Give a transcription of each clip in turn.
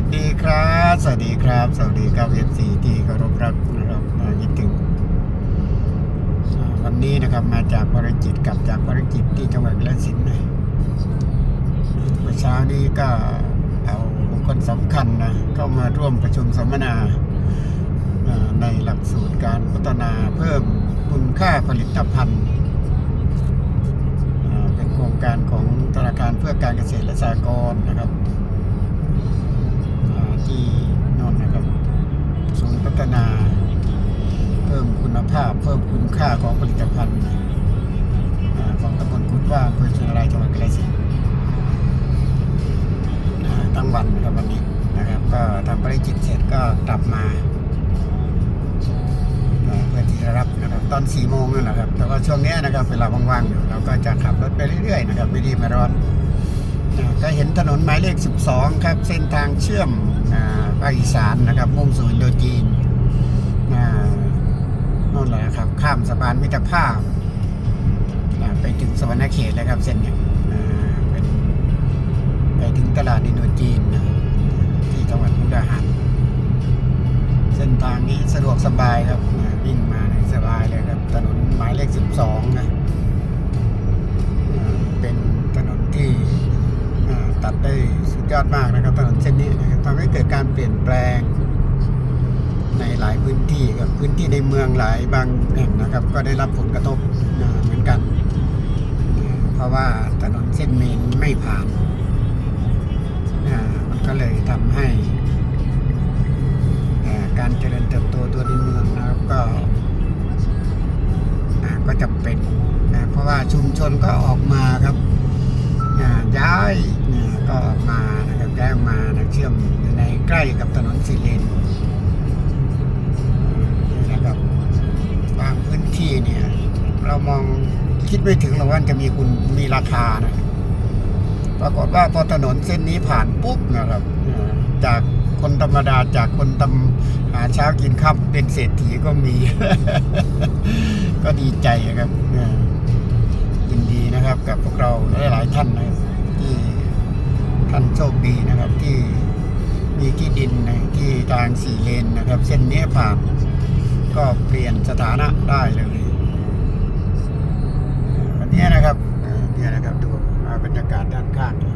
วัสดีครับ สวัสดีครับ สวัสดีครับเอฟซีที่เคารพรักนะครับมาคิดถึง วันนี้นะครับมาจากภารกิจกลับจากภารกิจที่จังหวัดกาฬสินนะเมื่อเช้านี้ก็เอาบุคคลสำคัญนะเข้ามาร่วมประชุมสัมมนาในหลักสูตรการพัฒนาเพิ่มคุณค่าผลิตภัณฑ์เป็นโครงการของธนาคารเพื่อการเกษตรและสหกรณ์นะครับ ณภาพเพิ่มคุณค่าของผลิตภัณฑ์ของตำบลกุดว่าอำเภอเชียงรายจังหวัดกาฬสินธุ์อ่าทั้งวันนะครับวันนี้นะครับก็ทำภารกิจเสร็จก็กลับมาเพื่อที่จะรับนะครับตอนสี่โมงนั่นนะครับแต่ว่าช่วงนี้นะครับเวลาว่างๆอยู่เราก็จะขับรถไปเรื่อยๆนะครับไม่รีไม่ร้อนก็เห็นถนนหมายเลข 12 ครับ เส้นทางเชื่อมภาคอีสานนะครับมุ่งสู่ ข้ามสะพานมิตรภาพ ไปถึงสวรรณเขตเลยครับเส้นเนี้ยอ่าเป็นไปถึงตลาดอินโดจีนนะที่จังหวัดมุกดาหารเส้นทางนี้สะดวกสบายครับวิ่งมาในสบายเลยครับถนนหมายเลข 12 นะอ่าเป็นถนนที่ตัดได้สุดยอดมากนะครับถนนเส้นนี้ทำให้เกิดการเปลี่ยนแปลง ในหลายพื้นที่ครับพื้นที่ในเมืองหลายบางแห่งนะครับ ก็ได้รับผลกระทบเหมือนกัน เพราะว่าถนนเส้นเมนไม่ผ่านมันก็เลยทำให้การเจริญเติบโตตัวในเมืองนะครับก็ก็จำเป็นเพราะว่าชุมชนก็ออกมาครับย้ายก็ออกมานะครับย้ายออกมานะเชื่อมในใกล้กับถนนสีเลนนี่ มองคิดไม่ถึงหรอกว่าจะมีคุณมีราคานะปรากฏว่าพอถนนเส้นนี้ผ่านปุ๊บนะครับจากคนธรรมดาจากคนทำหาเช้ากินข้าเป็นเศรษฐีก็มี ก็ดีใจครับยินดีนะครับ กับพวกเราหลาย ๆ ท่านนะที่ท่านโชคดีนะครับ ที่มีที่ดินนะที่ทางสี่เลนนะครับ เส้นนี้ผ่านก็เปลี่ยนสถานะได้เลย วันนี้นะครับเอ่อเนี่ยนะครับดูอ่าบรรยากาศด้านข้างนี่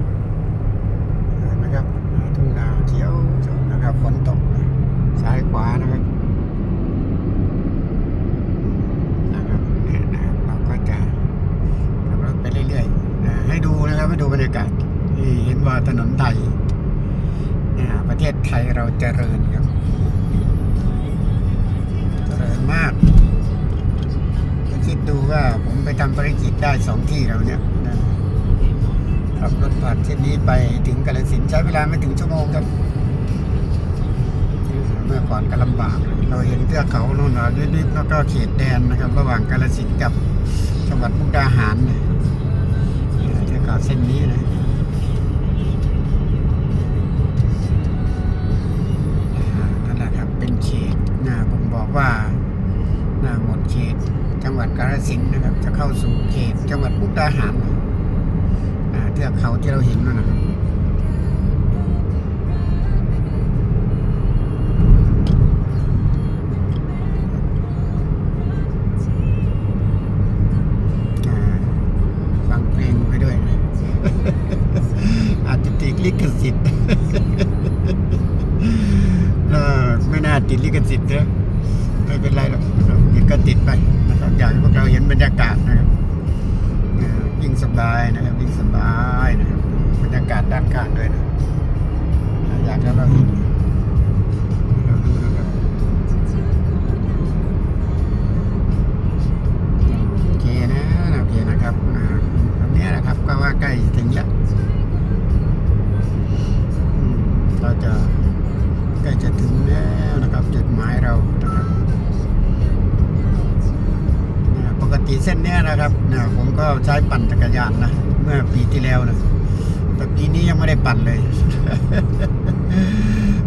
เห็นไหมครับอ่าทุ่งนาเขียวชมนะครับฝนตกนะซ้ายขวานะครับนะครับเนี่ยนะครับเราก็จะขับรถไปเรื่อยๆนะให้ดูนะครับให้ดูบรรยากาศที่เห็นว่าถนนไทยนะประเทศไท ยเราเจริญครับ เจริญมากคิดดูว่าผมไปทำภารกิจได้สองที่แล้วเนี่ยขับรถผ่านเส้นนี้ไปถึงกาฬสินใช้เวลาไม่ถึงชั่วโมงครับเมื่อก่อนก็ลำบาก เราเห็นเทือกเขาโน่นน่ะนิดๆแล้วก็เขตแดนนะครับ ระหว่างกาฬสินกับจังหวัดมุกดาหารนะเทือกเขาเส้นนี้นะ สินธุ์นะครับ จะเข้าสู่เขตจังหวัดมุกดาหารอ่าเทือกเขาที่เราเห็นนั่นนะครับอ่าฟังเพลงไปด้วยนะ อาจจะติดลิขสิทธิ์ เออไม่น่าติดลิขสิทธิ์เนะไม่เป็นไรหรอก ก็ติดไปนะครับอยากให้พวกเราเห็นบรรยากาศนะครับยิ่งสบายนะครับวิ่งสบายนะครับบรรยากาศด้านข้างด้วยนะ เนี่เส้นนี้นะครับเนี่ยผมก็ใช้ปั่นจักรยานนะ เมื่อปีที่แล้วนะ แต่ปีนี้ยังไม่ได้ปั่นเลย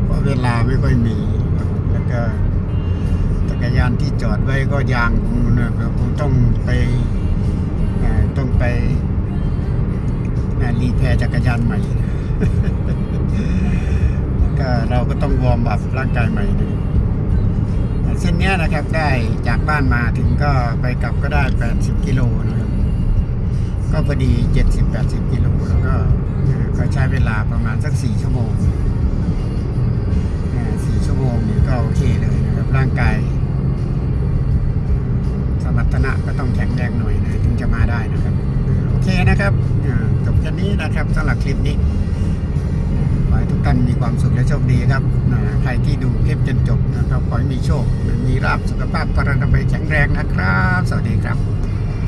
เพราะเวลาไม่ค่อยมี แล้วก็จักรยานที่จอดไว้ก็ยางผมนะครับผมต้องไปต้องไปรีแพร์จักรยานใหม่ก็เราก็ต้องวอร์มอัพร่างกายใหม่นะ เส้นนี้นะครับได้จากบ้านมาถึงก็ไปกลับก็ได้ 80 กิโลนะครับ ก็พอดี 70-80 กิโลแล้วก็ก็ใช้เวลาประมาณสัก 4 ชั่วโมงเอ่อ4ชั่วโมงนี่ก็โอเคเลยนะครับร่างกาย สมรรถนะก็ต้องแข็งแรงหน่อยนะถึงจะมาได้นะครับ โอเคนะครับจบแค่นี้นะครับสำหรับคลิปนี้ กท่านมีความสุขและโชคดีครับใครที่ดูคลิปจนจบนะครับขอให้มีโชค มีราบสุขภาพพรรณนามัยแข็งแรงนะครับ สวัสดีครับ